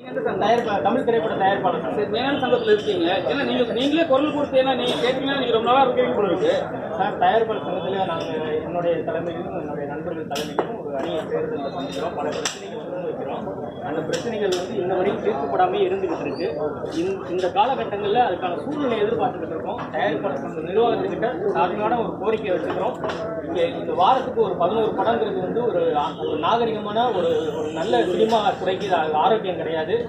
தமிழ் திரைப்பட தயாரிப்பாளர் சார்? சரி, மேலாண் சங்கத்தில் இருக்கீங்க ஏன்னா நீங்கள் நீங்களே குரல் கொடுத்து ஏன்னா நீங்கள் கேட்டீங்கன்னா நீங்கள் ரொம்ப நாளா இருக்கீங்க போல இருக்கு. சார் தயாரிப்பாளர் சங்கத்தில் நாங்கள் என்னுடைய தலைமையிலும் என்னுடைய நண்பர்கள் தலைமையிலும் ஒரு அணியை தேர்தலில் சந்திக்கிறோம். பல பிரச்சனைகள் பிரச்சனைகள் வந்து இன்ன வரைக்கும் தீர்க்கப்படாமல் இருந்துகிட்டு இருக்கு. இந்த- காலகட்டங்களில் அதுக்கான சூழ்நிலை எதிர்பார்த்துக்கிட்டு இருக்கோம். தயாரிப்பாளர் நிர்வாகத்துக்கிட்ட சாதனையான ஒரு கோரிக்கை வச்சுக்கிறோம். இங்கே இந்த வாரத்துக்கு ஒரு பதினோரு படங்கிறது வந்து ஒரு ஒரு நாகரிகமான ஒரு ஒரு நல்ல சினிமா துறைக்கு ஆரோக்கியம் கிடையாது.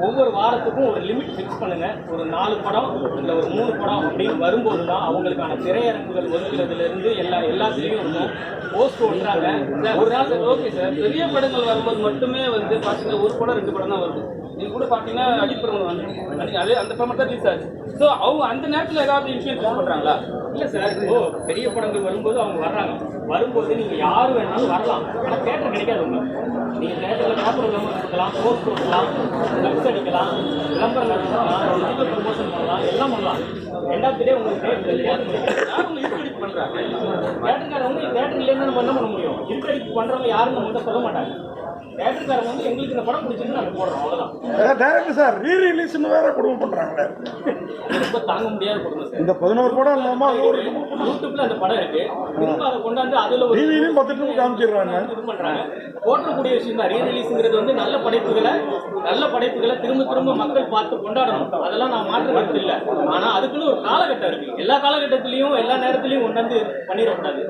ஒவ்வொரு வாரத்துக்கும் ஒரு லிமிட் ஃபிக்ஸ் பண்ணுங்க. ஒரு நாலு படம் இல்லை ஒரு மூணு படம் அப்படின்னு வரும்போது தான் அவங்களுக்கான திரையரங்குகள் ஒதுக்கிறதுலேருந்து எல்லா எல்லாத்துலேயும் இருக்கும். போஸ்ட் ஒட்டுறாங்க. ஒரு நாள் ஓகே சார் பெரிய படங்கள் வரும்போது மட்டுமே வந்து பார்த்தீங்கன்னா ஒரு படம் ரெண்டு படம் தான் வருது. நீங்க கூட பார்த்தீங்கன்னா அடிப்படம் வந்து. அதே அந்த படம் தான் ரிலீஸ் ஆச்சு. ஸோ அவங்க அந்த நேரத்தில் ஏதாவது இன்ஃபுளுன்ஸ் பண்ணுறாங்களா இல்லை சார் ஓ பெரிய படங்கள் வரும்போது அவங்க வர்றாங்க. வரும்போது நீங்கள் யார் வேணாலும் வரலாம். ஆனால் தேட்டர் கிடைக்காது உங்க நீங்கள் தேட்டரில் பேப்பர் விளம்பரம் கொடுக்கலாம் போஸ்ட் கொடுக்கலாம் லக்ஸ் அடிக்கலாம் விளம்பரம் நடத்தலாம் டிஜிட்டல் பண்ணலாம் எல்லாம் பண்ணலாம். ரெண்டாவது உங்களுக்கு தேட்டர் யார் உங்களுக்கு இருக்கடிக்கு பண்ணுறாங்க தேட்டருக்காரவங்க தேட்டர்லேருந்து நம்ம என்ன பண்ண முடியும்? இருக்கடிப்பு பண்ணுறவங்க யாருன்னு நம்ம சொல்ல மாட்டாங்க. தேட்டருக்காரங்க வந்து எங்களுக்கு இந்த படம் பிடிச்சிருந்து நாங்கள் போடுறோம் அவ்வளோதான் டேரக்டர் சார் ரீ ரிலீஸ்னு வேற குடும்பம் பண்றாங்களே. தாங்க முடியாத இந்த பதினோரு படம் இல்லாம யூடியூப்ல அந்த படம் இருக்கு. அதை கொண்டாந்து அதுல டிவிலையும் பத்து நிமிஷம் காமிச்சிடுறாங்க. இது பண்றாங்க. போற்றக்கூடிய விஷயம் தான். ரீ ரிலீஸ்ங்கிறது வந்து நல்ல படைப்புகளை நல்ல படைப்புகளை திரும்ப திரும்ப மக்கள் பார்த்து கொண்டாடணும். அதெல்லாம் நான் மாற்று கருத்து இல்லை. ஆனா அதுக்குன்னு ஒரு காலகட்டம் இருக்கு. எல்லா காலகட்டத்திலையும் எல்லா நேரத்திலையும் கொண்டாந்து பண்ணிடக்கூடாது.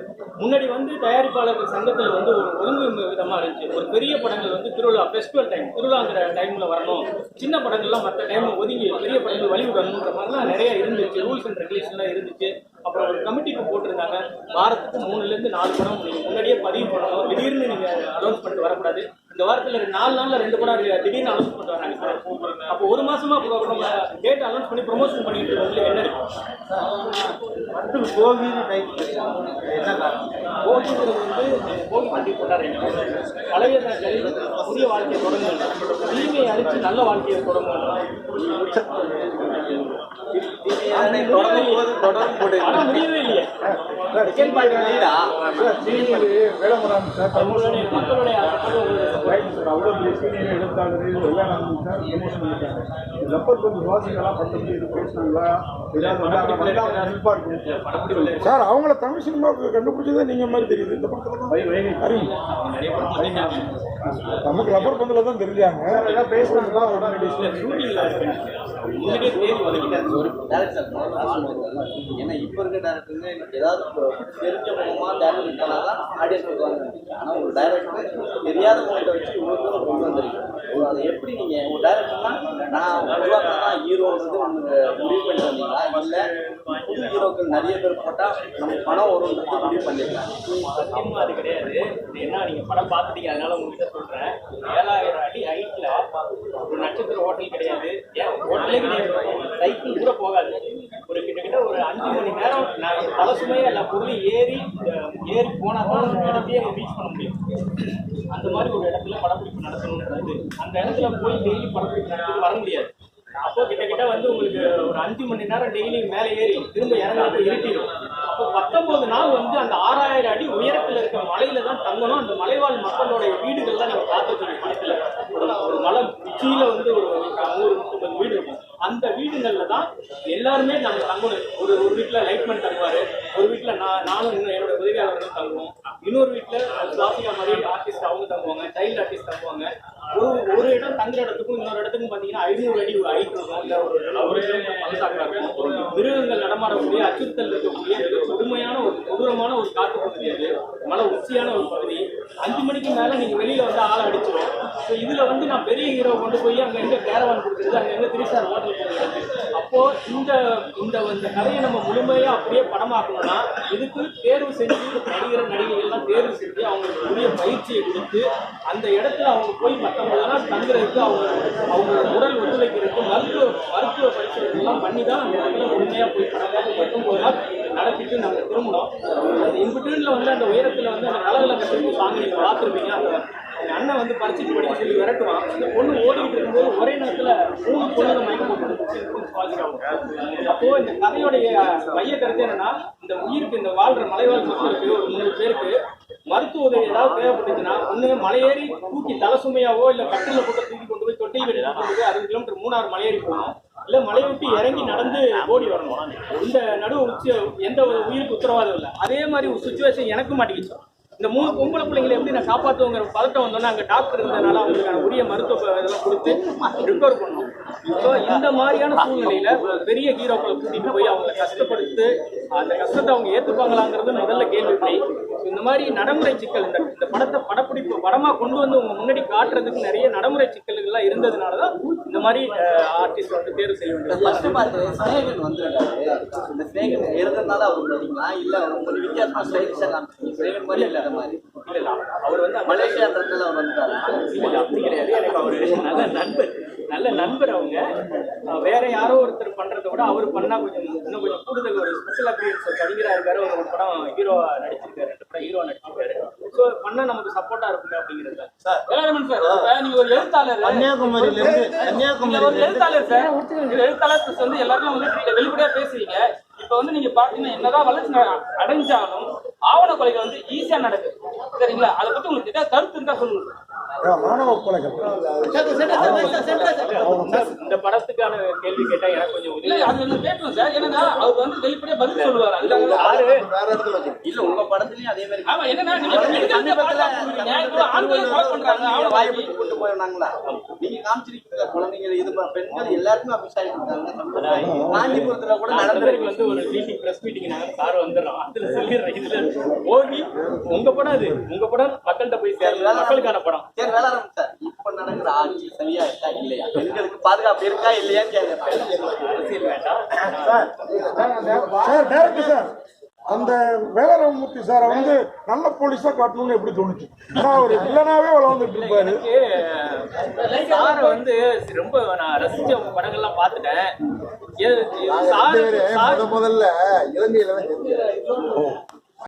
முன்னாடி வந்து தயாரிப்பாளர்கள் சங்கத்தில் வந்து ஒரு ஒழுங்கு விதமா இருந்துச்சு. ஒரு பெரிய படங்கள் வந்து திருவிழா ஃபெஸ்டிவல் டைம் திருவிழாங்கிற டைம்ல வரணும். சின்ன படங்கள்லாம் மற்ற டைமில் ஒதுங்கி பெரிய படங்கள் வழிவிடணுன்ற மாதிரிலாம் நிறைய இருந்துச்சு. ரூல்ஸ் அண்ட் ரெகுலேஷன்லாம் இருந்துச்சு. அப்புறம் ஒரு கமிட்டிக்கு போட்டிருந்தாங்க. வாரத்துக்கு மூணுல இருந்து நாலு படம் நீங்க முன்னாடியே பதிவு பண்ணணும். திடீர்னு நீங்க அனௌன்ஸ் பண்ணிட்டு வரக்கூடாது. இந்த வாரத்துல நாலு நாள்ல ரெண்டு படம் திடீர்னு அனௌன்ஸ் பண்ணிட்டு வராங்க சார் அப்போ ஒரு மாசமா நம்ம டேட் அனௌன்ஸ் பண்ணி ப்ரொமோஷன் பண்ணிட்டு இருக்கோம்ல என்ன என்ன காரணம்? போகிங்கிறது வந்து போகி பண்டி கொண்டாடுறீங்க. பழைய புதிய வாழ்க்கையை தொடங்குங்க. தீமையை அழித்து நல்ல வாழ்க்கையை தொடங்கும் போது தொடர்ந்து போட்டு தொடங்க முடியவே இல்லையே. மக்களுடைய சார் அவ்வளோ பெரிய எழுத்தாளர் எல்லாம் சார் ப்ரமோஷன் பண்ணிட்டாங்க லப்பர் கொஞ்சம் வாசிக்கலாம் பத்தொன்பது இது பேசினாங்களா சார் அவங்கள தமிழ் சினிமாவுக்கு கண்டுபிடிச்சதே நீங்க மாதிரி தெரியுது. இந்த படத்தில் நமக்கு லப்பர் பந்தில் தான் தெரிஞ்சாங்க. ஏன்னா இப்போ இருக்க டேரக்டருங்க ஏதாவது தெரிஞ்ச முகமா டேரக்டர் ஆடியன்ஸ் வருவாங்க ஆனால் ஒரு டைரக்டர் தெரியாத முகத்தை வச்சு இவ்வளோ தூரம் கொண்டு வந்திருக்கீங்க அதை எப்படி நீங்கள் ஒரு டைரக்டர்னா நான் உருவாக்க தான் ஹீரோன்றது உங்களுக்கு முடிவு பண்ணி வந்தீங்களா இல்லை புது ஹீரோக்கள் நிறைய பேர் போட்டால் நமக்கு பணம் வரும்ன்றது முடிவு பண்ணிருக்காங்க சத்தியமாக அது கிடையாது. என்ன நீங்கள் படம் பார்த்துட்டீங்க அதனால உங்ககிட்ட சொல்கிறேன் ஏழாயிரம் அடி ஹைட்டில் ஒரு நட்சத்திர ஹோட்டல் கிடையாது. ஏன் ஹோட்டலே கிடையாது. சைக்கிள் கூட போகாது ஒரு கிட்டத்தட்ட ஒரு அஞ்சு மணி நேரம் தலை பல எல்லா பொருளும் ஏறி ஏறி போனால் தான் அந்த இடத்தையே ரீச் பண்ண முடியும். அந்த மாதிரி ஒரு இடத்துல படப்பிடிப்பு நடத்தணுன்றது அந்த இடத்துல போய் டெய்லி படப்பிடிப்பு நடத்தி வர முடியாது. அப்போ கிட்ட வந்து உங்களுக்கு ஒரு அஞ்சு மணி நேரம் டெய்லி மேலே ஏறி திரும்ப இறங்குறப்ப இருட்டிடும் அப்போ பத்தொன்பது நாள் வந்து அந்த ஆறாயிரம் அடி உயரத்தில் இருக்க மலையில தான் தங்கணும். அந்த மலைவாழ் மக்களோட வீடுகள் தான் நீங்க பார்த்துருக்கீங்க படத்துல ஒரு மலை உச்சியில் வந்து ஒரு நூறு நூற்றம்பது வீடு இருக்கும். அந்த வீடுகளில் தான் எல்லாருமே நம்ம தங்கணும். ஒரு ஒரு வீட்டில் லைட்மேன் தங்குவார். ஒரு வீட்டில் நான் நானும் இன்னும் என்னோட உதவியாளர்களும் தங்குவோம். இன்னொரு வீட்டில் சுவாசிகா மாதிரி ஆர்டிஸ்ட் அவங்க தங்குவாங்க சைல்டு ஆர்டிஸ்ட் தங்குவாங்க. ஒரு ஒரு இடம் தங்குற இடத்துக்கும் இன்னொரு இடத்துக்கும் பார்த்தீங்கன்னா ஐநூறு அடி ஹைட் இருக்கும் இல்லை ஒரு ஒரு இருக்கும். மிருகங்கள் நடமாடக்கூடிய அச்சுறுத்தல் இருக்கக்கூடிய கொடுமையான ஒரு கொடூரமான ஒரு காட்டு பகுதி அது. மலை உச்சியான ஒரு பகுதி. அஞ்சு மணிக்கு மேலே நீங்கள் வெளியில் வந்து ஆளை அடிச்சிடும் ஸோ இதில் வந்து நான் பெரிய ஹீரோ கொண்டு போய் அங்கே எங்கே கேரவான் கொடுக்குறது அங்கே எங்கே திரிசார் ஹோட்டல் கொடுக்குறது அப்போ இந்த இந்த இந்த கதையை நம்ம முழுமையாக அப்படியே படமாக்கணும்னா இதுக்கு தேர்வு செஞ்சு நடிகர் நடிகைகள்லாம் தேர்வு செஞ்சு அவங்களுக்கு உரிய பயிற்சியை கொடுத்து அந்த இடத்துல அவங்க போய் மற்ற அதெல்லாம் தங்குறதுக்கு அவங்க அவங்களோட உடல் ஒத்துழைக்கிறதுக்கு மருத்துவ மருத்துவ பரிசீலனைலாம் பண்ணி தான் நம்ம இடத்துல முழுமையாக போய் படம் பத்தொன்பது நாள் நடத்திட்டு நாங்கள் திரும்பணும் அந்த இன்பிட்வீனில் வந்து அந்த உயரத்தில் வந்து அந்த கலகல கட்டிட்டு சாங் நீங்கள் பார்த்துருப்பீங்க. அந்த அண்ணன் வந்து பறிச்சுட்டு படிக்க சொல்லி விரட்டுவான். அந்த பொண்ணு ஓடிட்டு இருக்கும்போது ஒரே நேரத்தில் மூணு பொண்ணுங்க மயக்கம் போட்டு அப்போ இந்த கதையோடைய மைய கருத்து என்னன்னா இந்த உயிருக்கு இந்த வாழ்ற மலைவாழ் மக்களுக்கு ஒரு மூணு பேருக்கு தேவைப்பட்டுச்சுன்னா ஒன்று மலையேறி தூக்கி தலை சுமையாவோ இல்லை கட்டில போட்டு தூக்கி கொண்டு போய் தொட்டில் கட்டி கொண்டு போய் அறுபது கிலோமீட்டர் மூணாறு மலையேறி போகணும் இல்லை மலையை விட்டு இறங்கி நடந்து ஓடி வரணும். இந்த நடுவு உச்ச எந்த ஒரு உயிருக்கு உத்தரவாதம் இல்லை. அதே மாதிரி ஒரு சுச்சுவேஷன் எனக்கும் மாட்டிக்கிச்சு. இந்த மூணு பொம்பளை பிள்ளைங்களை எப்படி நான் காப்பாற்றுவோங்கிற பதட்டம் வந்தோன்னா அங்கே டாக்டர் இருந்ததுனால அவங்களுக்கான உரிய மருத்துவ இதெல்லாம் கொடுத்து ரிக்கவர் பண்ணோம். ஸோ இந்த மாதிரியான சூழ்நிலையில் ஒரு பெரிய ஹீரோக்களை கூட்டிகிட்டு போய் அவங்களை கஷ்டப்படுத்து அந்த கஷ்டத்தை அவங்க ஏற்றுப்பாங்களாங்கிறது முதல்ல கேள்விப்படி இந்த மாதிரி நடைமுறை சிக்கல் இந்த இந்த படத்தை படப்பிடிப்பு படமா கொண்டு வந்து உங்க முன்னாடி காட்டுறதுக்கு நிறைய நடைமுறை சிக்கல்கள்லாம் இருந்ததுனால தான் இந்த மாதிரி ஆர்டிஸ்ட் வந்து தேர்வு செய்ய வேண்டியது. ஃபர்ஸ்ட் பார்த்து ஸ்னேகன் வந்துருக்காரு இந்த ஸ்னேகன் இருந்ததுனால அவர் பார்த்தீங்களா இல்ல கொஞ்சம் வித்தியாசமா ஸ்டைலிஷா காமிச்சிங்க ஸ்னேகன் மாதிரி இல்ல அந்த மாதிரி. இல்ல அவர் வந்து மலேசியா மலேசியான்றதுல அவர் வந்துட்டாரு. இல்ல அப்படி கிடையாது. எனக்கு அவரு நல்ல நண்பர். நல்ல நண்பர் அவங்க. வேற யாரோ ஒருத்தர் பண்றதை விட அவர் பண்ணா கொஞ்சம் இன்னும் கொஞ்சம் கூடுதல் ஒரு ஸ்பெஷல் அப்பியன்ஸ் கவிஞரா இருக்காரு. ஒரு படம் ஹீரோ நடிச்சிருக்காரு. ரெண்டு படம் ஹீரோ நடிச்சிருக்காரு. ஸோ பண்ணா நமக்கு சப்போர்ட்டா இருக்குமே அப்படிங்கிறது சார். நீங்க ஒரு எழுத்தாளர். கன்னியாகுமரியில இருந்து கன்னியாகுமரி ஒரு எழுத்தாளர் சார். எழுத்தாளர் வந்து எல்லாருமே வந்து வெளிப்படையா பேசுறீங்க. இப்ப வந்து நீங்க பாத்தீங்கன்னா என்னதான் வளர்ச்சி அடைஞ்சாலும் ஆவண கொலைகள் வந்து ஈஸியா நடக்குது. சரிங்களா? அதை பத்தி உங்களுக்கு ஏதாவது கருத்து இருந்தா சொல்லுங்க. மாணவ கொலைகள். சார், இந்த படத்துக்கான கேள்வி கேட்டா எனக்கு கொஞ்சம் இல்ல உதவி அது வந்து கேட்கணும் சார். ஏன்னா அவர் வந்து வெளிப்படையா பதில் சொல்லுவார். வேற இடத்துல இல்ல உங்க படத்துலயும் அதே மாதிரி. ஆமா என்னன்னா. வாய்ப்பு கொண்டு போயிடுறாங்களா நீங்க காமிச்சிருக்கீங்க குழந்தைங்க இது பெண்கள் எல்லாருக்குமே அபிஷ் ஆகிட்டு இருக்காங்க காஞ்சிபுரத்துல கூட நடந்திருக்கு. வந்து ஒரு மீட்டிங் பிரஸ் மீட்டிங் நாங்க சார் வந்துடுறோம். அதுல சொல்லிடுறேன். இதுல ஓவி உங்க படம் அது. உங்க படம் மக்கள்கிட்ட போய் சேரல. மக்களுக்கான படம். சரி வேளாண் சார். இப்ப நடக்கிற ஆட்சி சரியா இருக்கா இல்லையா? பெண்களுக்கு பாதுகாப்பு இருக்கா இல்லையான்னு கேட்கிறேன் அரசியல் வேண்டாம் சார் டேரக்டர் சார். அந்த வேலராமமூர்த்தி சாரை வந்து நல்ல போலீஸா காட்டணும்னு எப்படி தோணுச்சு? அவர் வில்லனாவே வளர்ந்துட்டு இருப்பாரு. சாரை வந்து ரொம்ப நான் ரசிச்ச படங்கள்லாம் பார்த்துட்டேன். முதல்ல இலங்கையில தான்